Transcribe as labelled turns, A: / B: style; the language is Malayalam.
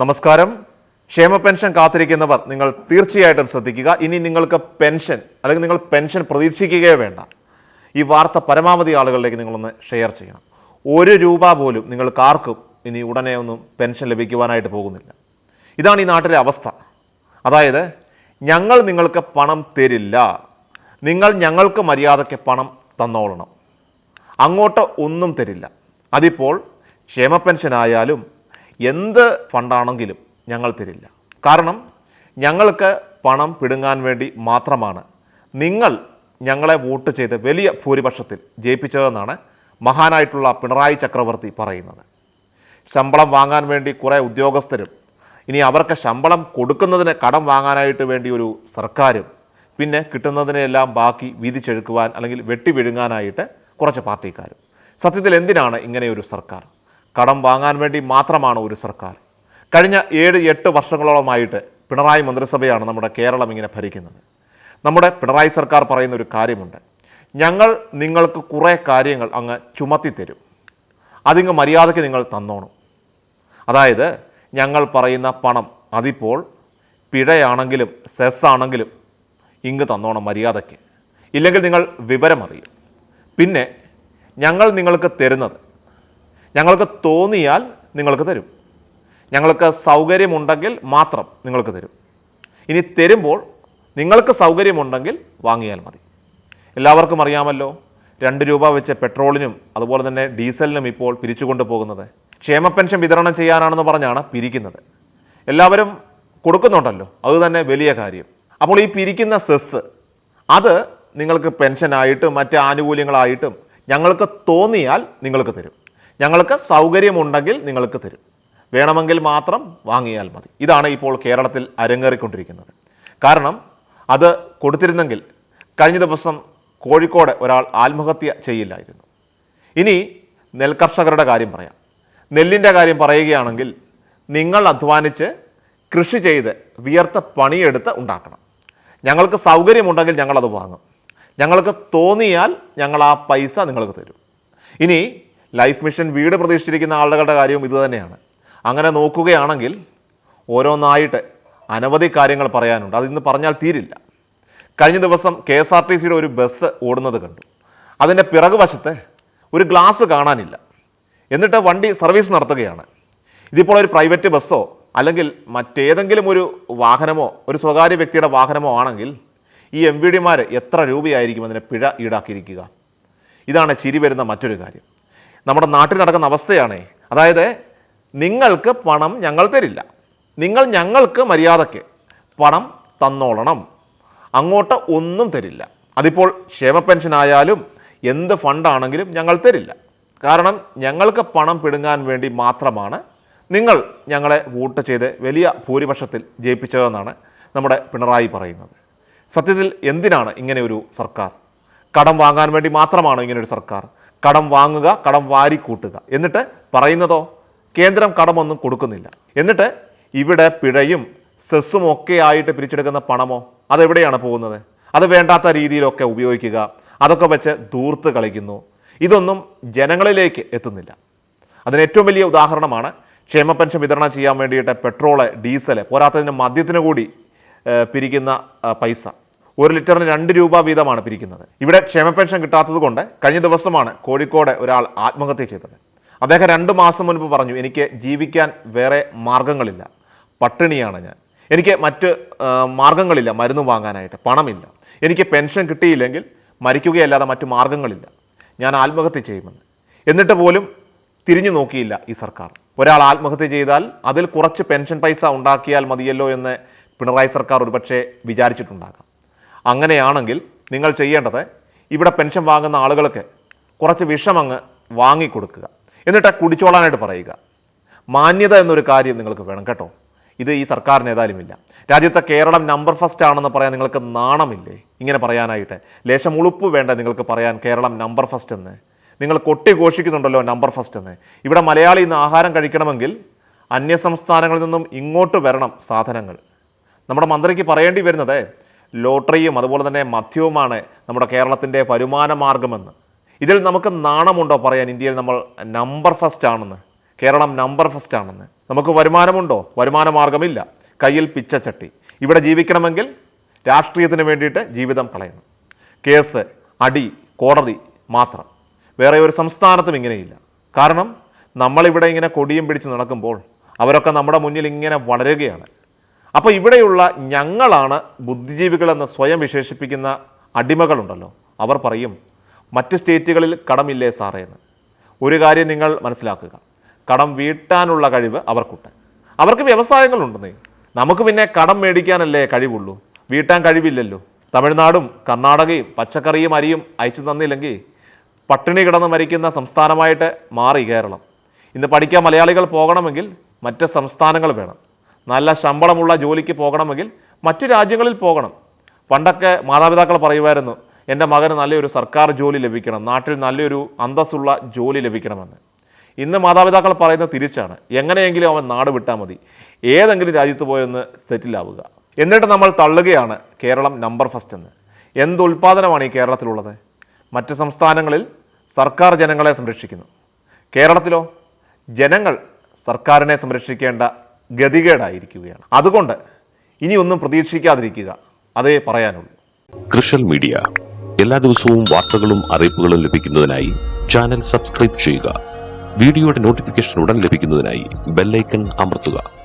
A: നമസ്കാരം. ക്ഷേമ പെൻഷൻ കാത്തിരിക്കുന്നവർ നിങ്ങൾ തീർച്ചയായിട്ടും ശ്രദ്ധിക്കുക. ഇനി നിങ്ങൾക്ക് പെൻഷൻ അല്ലെങ്കിൽ നിങ്ങൾ പെൻഷൻ പ്രതീക്ഷിക്കുകയോ വേണ്ട. ഈ വാർത്ത പരമാവധി ആളുകളിലേക്ക് നിങ്ങളൊന്ന് ഷെയർ ചെയ്യണം. ഒരു രൂപ പോലും നിങ്ങൾക്ക് ആർക്കും ഇനി ഉടനെ ഒന്നും പെൻഷൻ ലഭിക്കുവാനായിട്ട് പോകുന്നില്ല. ഇതാണ് ഈ നാട്ടിലെ അവസ്ഥ. അതായത് ഞങ്ങൾ നിങ്ങൾക്ക് പണം തരില്ല. നിങ്ങൾ ഞങ്ങൾക്ക് മര്യാദയ്ക്ക് പണം തന്നോളണം. അങ്ങോട്ട് ഒന്നും തരില്ല. അതിപ്പോൾ ക്ഷേമ പെൻഷനായാലും എന്ത് ഫണ്ടാണെങ്കിലും ഞങ്ങൾ തരില്ല. കാരണം ഞങ്ങൾക്ക് പണം പിടുങ്ങാൻ വേണ്ടി മാത്രമാണ് നിങ്ങൾ ഞങ്ങളെ വോട്ട് ചെയ്ത് വലിയ ഭൂരിപക്ഷത്തിൽ ജയിപ്പിച്ചതെന്നാണ് മഹാനായിട്ടുള്ള പിണറായി ചക്രവർത്തി പറയുന്നത്. ശമ്പളം വാങ്ങാൻ വേണ്ടി കുറേ ഉദ്യോഗസ്ഥരും ഇനി അവർക്ക് ശമ്പളം കൊടുക്കുന്നതിന് കടം വാങ്ങാനായിട്ട് വേണ്ടി ഒരു സർക്കാരും പിന്നെ കിട്ടുന്നതിനെല്ലാം ബാക്കി വീതിച്ചെഴുക്കുവാൻ അല്ലെങ്കിൽ വെട്ടി വിഴുങ്ങാനായിട്ട് കുറച്ച് പാർട്ടിക്കാരും. സത്യത്തിൽ എന്തിനാണ് ഇങ്ങനെ ഒരു സർക്കാർ? കടം വാങ്ങാൻ വേണ്ടി മാത്രമാണ് ഒരു സർക്കാർ. കഴിഞ്ഞ ഏഴ് എട്ട് വർഷങ്ങളോളമായിട്ട് പിണറായി മന്ത്രിസഭയാണ് നമ്മുടെ കേരളം ഇങ്ങനെ ഭരിക്കുന്നത്. നമ്മുടെ പിണറായി സർക്കാർ പറയുന്ന ഒരു കാര്യമുണ്ട്. ഞങ്ങൾ നിങ്ങൾക്ക് കുറേ കാര്യങ്ങൾ അങ്ങ് ചുമത്തി തരും അതിങ്ങ് മര്യാദയ്ക്ക് നിങ്ങൾ തന്നോണം. അതായത് ഞങ്ങൾ പറയുന്ന പണം അതിപ്പോൾ പിഴയാണെങ്കിലും സെസ് ആണെങ്കിലും ഇങ്ങ് തന്നോണം മര്യാദയ്ക്ക്. ഇല്ലെങ്കിൽ നിങ്ങൾ വിവരമറിയും. പിന്നെ ഞങ്ങൾ നിങ്ങൾക്ക് തരുന്നത് ഞങ്ങൾക്ക് തോന്നിയാൽ നിങ്ങൾക്ക് തരും. ഞങ്ങൾക്ക് സൗകര്യമുണ്ടെങ്കിൽ മാത്രം നിങ്ങൾക്ക് തരും. ഇനി തരുമ്പോൾ നിങ്ങൾക്ക് സൗകര്യമുണ്ടെങ്കിൽ വാങ്ങിയാൽ മതി. എല്ലാവർക്കും അറിയാമല്ലോ രണ്ട് രൂപ വെച്ച് പെട്രോളിനും അതുപോലെ തന്നെ ഡീസലിനും ഇപ്പോൾ പിരിച്ചുകൊണ്ട് പോകുന്നത്. ക്ഷേമ പെൻഷൻ വിതരണം ചെയ്യാനാണെന്ന് പറഞ്ഞാണ് പിരിക്കുന്നത്. എല്ലാവരും കൊടുക്കുന്നുണ്ടല്ലോ അത് തന്നെ വലിയ കാര്യം. അപ്പോൾ ഈ പിരിക്കുന്ന സെസ് അത് നിങ്ങൾക്ക് പെൻഷനായിട്ടും മറ്റ് ആനുകൂല്യങ്ങളായിട്ടും ഞങ്ങൾക്ക് തോന്നിയാൽ നിങ്ങൾക്ക് തരും. ഞങ്ങൾക്ക് സൗകര്യമുണ്ടെങ്കിൽ നിങ്ങൾക്ക് തരും. വേണമെങ്കിൽ മാത്രം വാങ്ങിയാൽ മതി. ഇതാണ് ഇപ്പോൾ കേരളത്തിൽ അരങ്ങേറിക്കൊണ്ടിരിക്കുന്നത്. കാരണം അത് കൊടുത്തിരുന്നെങ്കിൽ കഴിഞ്ഞ ദിവസം കോഴിക്കോട് ഒരാൾ ആത്മഹത്യ ചെയ്യില്ലായിരുന്നു. ഇനി നെൽകർഷകരുടെ കാര്യം പറയാം. നെല്ലിന്റെ കാര്യം പറയുകയാണെങ്കിൽ നിങ്ങൾ അധ്വാനിച്ച് കൃഷി ചെയ്ത് വിയർത്ത പണിയെടുത്ത് ഉണ്ടാക്കണം. ഞങ്ങൾക്ക് സൗകര്യമുണ്ടെങ്കിൽ ഞങ്ങളത് വാങ്ങും. ഞങ്ങൾക്ക് തോന്നിയാൽ ഞങ്ങൾ ആ പൈസ നിങ്ങൾക്ക് തരും. ഇനി ലൈഫ് മിഷൻ വീട് പ്രതീക്ഷിച്ചിരിക്കുന്ന ആളുകളുടെ കാര്യവും ഇതുതന്നെയാണ് അങ്ങനെ നോക്കുകയാണെങ്കിൽ ഓരോന്നായിട്ട് അനവധി കാര്യങ്ങൾ പറയാനുണ്ട്. അതിന്ന് പറഞ്ഞാൽ തീരില്ല. കഴിഞ്ഞ ദിവസം കെ എസ് ആർ ടി സിയുടെ ഒരു ബസ് ഓടുന്നത് കണ്ടു. അതിന്റെ പിറകുവശത്ത് ഒരു ഗ്ലാസ് കാണാനില്ല. എന്നിട്ട് വണ്ടി സർവീസ് നടത്തുകയാണ്. ഇതിപ്പോൾ ഒരു പ്രൈവറ്റ് ബസ്സോ അല്ലെങ്കിൽ മറ്റേതെങ്കിലും ഒരു വാഹനമോ ഒരു സ്വകാര്യ വ്യക്തിയുടെ വാഹനമോ ആണെങ്കിൽ ഈ എം വി ഡിമാർ എത്ര രൂപയായിരിക്കും അതിനെ പിഴ ഈടാക്കിയിരിക്കുക? ഇതാണ് ചിരി വരുന്ന മറ്റൊരു കാര്യം. നമ്മുടെ നാട്ടിൽ നടക്കുന്ന അവസ്ഥയാണേ. അതായത് നിങ്ങൾക്ക് പണം ഞങ്ങൾ തരില്ല. നിങ്ങൾ ഞങ്ങൾക്ക് മര്യാദയ്ക്ക് പണം തന്നോളണം. അങ്ങോട്ട് ഒന്നും തരില്ല. അതിപ്പോൾ ക്ഷേമ പെൻഷൻ ആയാലും എന്ത് ഫണ്ടാണെങ്കിലും ഞങ്ങൾ തരില്ല. കാരണം ഞങ്ങൾക്ക് പണം പിടുങ്ങാൻ വേണ്ടി മാത്രമാണ് നിങ്ങൾ ഞങ്ങളെ വോട്ട് ചെയ്ത് വലിയ ഭൂരിപക്ഷത്തിൽ ജയിപ്പിച്ചതെന്നാണ് നമ്മുടെ പിണറായി പറയുന്നത്. സത്യത്തിൽ എന്തിനാണ് ഇങ്ങനെ ഒരു സർക്കാർ? കടം വാങ്ങാൻ വേണ്ടി മാത്രമാണ് ഇങ്ങനെ ഒരു സർക്കാർ? കടം വാങ്ങുക കടം വാരിക്കൂട്ടുക എന്നിട്ട് പറയുന്നതോ? കേന്ദ്രം കടമൊന്നും കൊടുക്കുന്നില്ല. എന്നിട്ട് ഇവിടെ പിഴയും സെസ്സും ഒക്കെ ആയിട്ട് പിരിച്ചെടുക്കുന്ന പണമോ? അതെവിടെയാണ് പോകുന്നത്? അത് വേണ്ടാത്ത രീതിയിലൊക്കെ ഉപയോഗിക്കുക. അതൊക്കെ വെച്ച് ദൂർത്ത് കളിക്കുന്നു. ഇതൊന്നും ജനങ്ങളിലേക്ക് എത്തുന്നില്ല. അതിന് ഏറ്റവും വലിയ ഉദാഹരണമാണ് ക്ഷേമ പെൻഷൻ വിതരണം ചെയ്യാൻ വേണ്ടിയിട്ട് പെട്രോൾ ഡീസൽ പോരാത്തതിന് മദ്യത്തിന് കൂടി പിരിക്കുന്ന പൈസ. ഒരു ലിറ്ററിന് രണ്ട് രൂപ വീതമാണ് പിരിക്കുന്നത്. ഇവിടെ ക്ഷേമ പെൻഷൻ കിട്ടാത്തതുകൊണ്ട് കഴിഞ്ഞ ദിവസമാണ് കോഴിക്കോട് ഒരാൾ ആത്മഹത്യ ചെയ്തത്. അദ്ദേഹം രണ്ട് മാസം മുൻപ് പറഞ്ഞു എനിക്ക് ജീവിക്കാൻ വേറെ മാർഗങ്ങളില്ല. പട്ടിണിയാണ് ഞാൻ. എനിക്ക് മറ്റ് മാർഗങ്ങളില്ല മരുന്ന് വാങ്ങാനായിട്ട് പണമില്ല. എനിക്ക് പെൻഷൻ കിട്ടിയില്ലെങ്കിൽ മരിക്കുകയല്ലാതെ മറ്റു മാർഗങ്ങളില്ല. ഞാൻ ആത്മഹത്യ ചെയ്യുമെന്ന്. എന്നിട്ട് പോലും തിരിഞ്ഞു നോക്കിയില്ല ഈ സർക്കാർ. ഒരാൾ ആത്മഹത്യ ചെയ്താൽ അതിൽ കുറച്ച് പെൻഷൻ പൈസ ഉണ്ടാക്കിയാൽ മതിയല്ലോ എന്ന് പിണറായി സർക്കാർ ഒരുപക്ഷെ വിചാരിച്ചിട്ടുണ്ടാകാം. അങ്ങനെയാണെങ്കിൽ നിങ്ങൾ ചെയ്യേണ്ടത് ഇവിടെ പെൻഷൻ വാങ്ങുന്ന ആളുകൾക്ക് കുറച്ച് വിഷം അങ്ങ് വാങ്ങിക്കൊടുക്കുക. എന്നിട്ട് കുടിച്ചോളാനായിട്ട് പറയുക. മാന്യത എന്നൊരു കാര്യം നിങ്ങൾക്ക് വേണം കേട്ടോ. ഇത് ഈ സർക്കാരിന് ഏതായാലുമില്ല രാജ്യത്തെ കേരളം നമ്പർ ഫസ്റ്റ് ആണെന്ന് പറയാൻ നിങ്ങൾക്ക് നാണമില്ലേ? ഇങ്ങനെ പറയാനായിട്ട്. ലേശം ഉളുപ്പ് വേണ്ട നിങ്ങൾക്ക് പറയാൻ കേരളം നമ്പർ ഫസ്റ്റ് എന്ന്. നിങ്ങൾ കൊട്ടി ഘോഷിക്കുന്നുണ്ടല്ലോ നമ്പർ ഫസ്റ്റ് എന്ന്. ഇവിടെ മലയാളി ഇന്ന് ആഹാരം കഴിക്കണമെങ്കിൽ അന്യസംസ്ഥാനങ്ങളിൽ നിന്നും ഇങ്ങോട്ട് വരണം സാധനങ്ങൾ. നമ്മുടെ മന്ത്രിക്ക് പറയേണ്ടി വരുന്നത് ലോട്ടറിയും അതുപോലെ തന്നെ മദ്യവുമാണ് നമ്മുടെ കേരളത്തിന്റെ വരുമാന മാർഗമെന്ന്. ഇതിൽ നമുക്ക് നാണമുണ്ടോ പറയാൻ ഇന്ത്യയിൽ നമ്മൾ നമ്പർ ഫസ്റ്റ് ആണെന്ന് കേരളം നമ്പർ ഫസ്റ്റ് ആണെന്ന്. നമുക്ക് വരുമാനമുണ്ടോ? വരുമാന മാർഗമില്ല. കയ്യിൽ പിച്ചച്ചട്ടി ഇവിടെ ജീവിക്കണമെങ്കിൽ രാഷ്ട്രീയത്തിന് വേണ്ടിയിട്ട് ജീവിതം കളയണം. കേസ് അടി കോടതി മാത്രം. വേറെ ഒരു സംസ്ഥാനത്തും ഇങ്ങനെയില്ല. കാരണം നമ്മളിവിടെ ഇങ്ങനെ കൊടിയും പിടിച്ച് നടക്കുമ്പോൾ അവരൊക്കെ നമ്മുടെ മുന്നിൽ ഇങ്ങനെ വളരുകയാണ്. അപ്പോൾ ഇവിടെയുള്ള ഞങ്ങളാണ് ബുദ്ധിജീവികളെന്ന് സ്വയം വിശേഷിപ്പിക്കുന്ന അടിമകളുണ്ടല്ലോ. അവർ പറയും മറ്റ് സ്റ്റേറ്റുകളിൽ കടമില്ലേ സാറേ എന്ന്. ഒരു കാര്യം നിങ്ങൾ മനസ്സിലാക്കുക. കടം വീട്ടാനുള്ള കഴിവ് അവർക്കുണ്ട്. അവർക്ക് വ്യവസായങ്ങളുണ്ടെന്നേ. നമുക്ക് പിന്നെ കടം മേടിക്കാനല്ലേ കഴിവുള്ളൂ. വീട്ടാൻ കഴിവില്ലല്ലോ. തമിഴ്നാടും കർണാടകയും പച്ചക്കറിയും അരിയും അയച്ചു തന്നില്ലെങ്കിൽ പട്ടിണി കിടന്ന് മരിക്കുന്ന സംസ്ഥാനമായിട്ട് മാറി കേരളം. ഇന്ന് പഠിക്കാൻ മലയാളികൾ പോകണമെങ്കിൽ മറ്റ് സംസ്ഥാനങ്ങൾ വേണം. നല്ല ശമ്പളമുള്ള ജോലിക്ക് പോകണമെങ്കിൽ മറ്റു രാജ്യങ്ങളിൽ പോകണം. പണ്ടൊക്കെ മാതാപിതാക്കൾ പറയുമായിരുന്നു എന്റെ മകന് നല്ലൊരു സർക്കാർ ജോലി ലഭിക്കണം നാട്ടിൽ നല്ലൊരു അന്തസ്സുള്ള ജോലി ലഭിക്കണമെന്ന്. ഇന്ന് മാതാപിതാക്കൾ പറയുന്നത് തിരിച്ചാണ്. എങ്ങനെയെങ്കിലും അവൻ നാട് വിട്ടാൽ മതി. ഏതെങ്കിലും രാജ്യത്ത് പോയൊന്ന് സെറ്റിലാവുക എന്നിട്ട് നമ്മൾ തള്ളുകയാണ് കേരളം നമ്പർ ഫസ്റ്റ് എന്ന്. എന്ത് ഉൽപ്പാദനമാണ് ഈ കേരളത്തിലുള്ളത്? മറ്റ് സംസ്ഥാനങ്ങളിൽ സർക്കാർ ജനങ്ങളെ സംരക്ഷിക്കുന്നു. കേരളത്തിലോ? ജനങ്ങൾ സർക്കാരിനെ സംരക്ഷിക്കേണ്ട ഗതികേടായിരിക്കുകയാണ്. അതുകൊണ്ട് ഇനി ഒന്നും പ്രതീക്ഷിക്കാതിരിക്കുക. അതേ പറയാനുള്ളൂ.
B: കൃഷൽ മീഡിയ. എല്ലാ ദിവസവും വാർത്തകളും അറിയിപ്പുകളും ലഭിക്കുന്നതിനായി ചാനൽ സബ്സ്ക്രൈബ് ചെയ്യുക. വീഡിയോയുടെ നോട്ടിഫിക്കേഷൻ ഉടൻ ലഭിക്കുന്നതിനായി ബെല്ലൈക്കൺ അമർത്തുക.